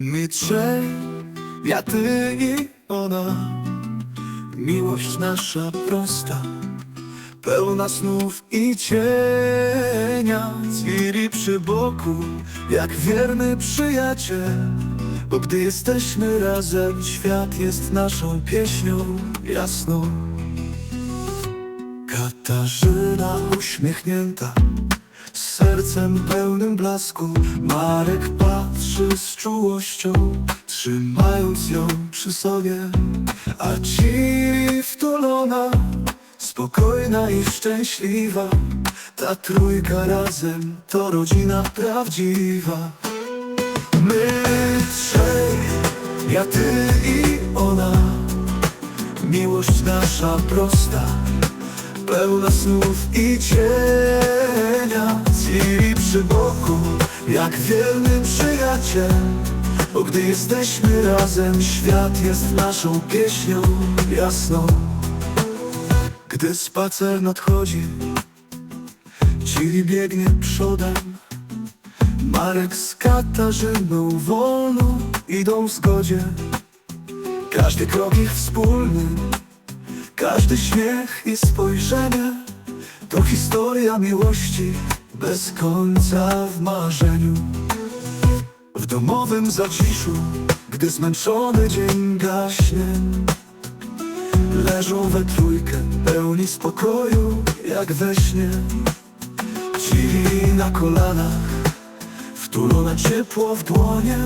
My trzej, ja, ty i ona. Miłość nasza prosta Pełna snów i cienia. Zwiri przy boku Jak wierny przyjaciel. Bo gdy jesteśmy razem Świat jest naszą pieśnią jasną. Katarzyna uśmiechnięta z sercem pełnym blasku. Marek z czułością Trzymając ją przy sobie. A Ciri wtulona Spokojna i szczęśliwa. Ta trójka razem to rodzina prawdziwa. My trzej, ja, ty i ona. Miłość nasza prosta Pełna snów i cienia. Ciri przy boku Jak wierny przyjaciel Bo gdy jesteśmy razem Świat jest naszą pieśnią jasną. Gdy spacer nadchodzi Ciri biegnie przodem. Marek z Katarzyną wolno Idą w zgodzie. Każdy krok ich wspólny każdy śmiech i spojrzenie to historia miłości bez końca w marzeniu. W domowym zaciszu, gdy zmęczony dzień gaśnie, leżą we trójkę pełni spokoju jak we śnie. Ci na kolanach, wtulona ciepło w dłonie,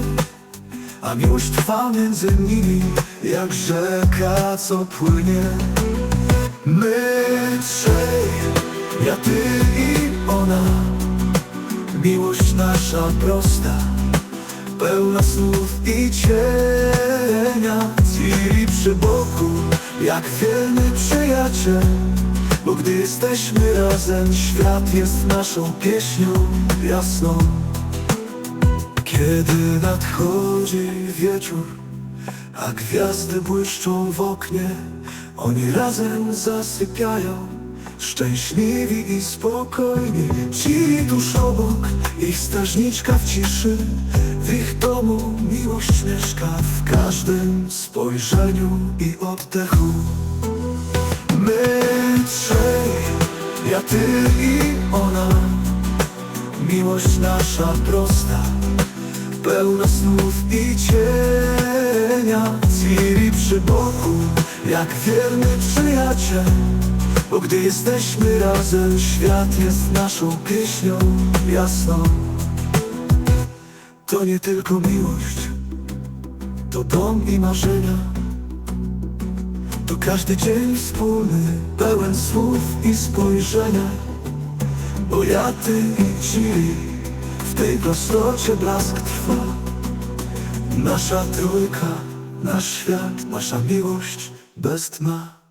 a miłość trwa między nimi jak rzeka, co płynie. My trzej, ja, ty Miłość nasza prosta Pełna snów i cienia. Ciri przy boku Jak wierny przyjaciel. Bo gdy jesteśmy razem Świat jest naszą pieśnią jasną. Kiedy nadchodzi wieczór A gwiazdy błyszczą w oknie Oni razem zasypiają Szczęśliwi i spokojni Ci tuż obok Ich strażniczka w ciszy. W ich domu miłość mieszka W każdym spojrzeniu i oddechu. My trzej Ja, ty i ona Miłość nasza prosta Pełna snów i cienia. Ciri przy boku Jak wierny przyjaciel Bo gdy jesteśmy razem Świat jest naszą pieśnią jasną. To nie tylko miłość To dom i marzenia. To każdy dzień wspólny Pełen słów i spojrzenia. Bo ja, ty i Ciri w tej prostocie blask trwa. Nasza trójka, nasz świat, nasza miłość bez dna